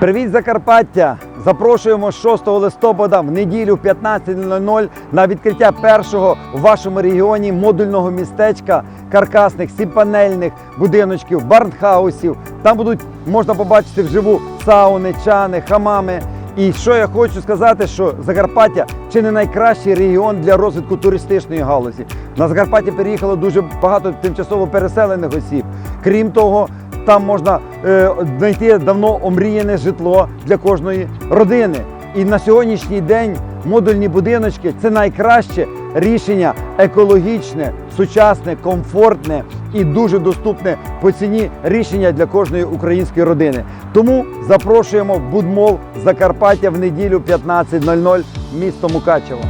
Привіт, Закарпаття! Запрошуємо 6 листопада в неділю в 15.00 на відкриття першого в вашому регіоні модульного містечка каркасних сіпанельних будиночків, барнхаусів. Там будуть можна побачити вживу сауни, чани, хамами. І що я хочу сказати, що Закарпаття чи не найкращий регіон для розвитку туристичної галузі. На Закарпаття переїхало дуже багато тимчасово переселених осіб. Крім того, там можна е, знайти давно омріяне житло для кожної родини. І на сьогоднішній день модульні будиночки це найкраще рішення екологічне, сучасне, комфортне і дуже доступне по ціні рішення для кожної української родини. Тому запрошуємо в Будмол Закарпаття в неділю 15.00 місто Мукачево.